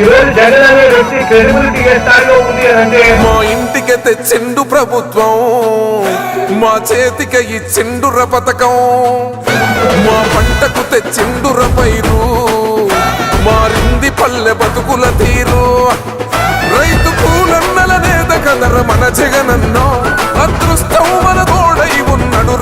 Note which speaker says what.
Speaker 1: ఈరోజు జగన్ అనే వ్యక్తి క్రెడిబిలిటీ స్థాయిలో ఉంది అంటే
Speaker 2: మా ఇంటికి తెచ్చిండు ప్రభుత్వం మా చేతికి ఇచ్చిండుర పథకం మా పంటకు తెచ్చిండుర పైరు మారింది పల్లె బతుకుల తీరు. రైతు పూలన్నల నేత కదర మన జగనన్నో అదృష్టం మన తోడై ఉన్నడు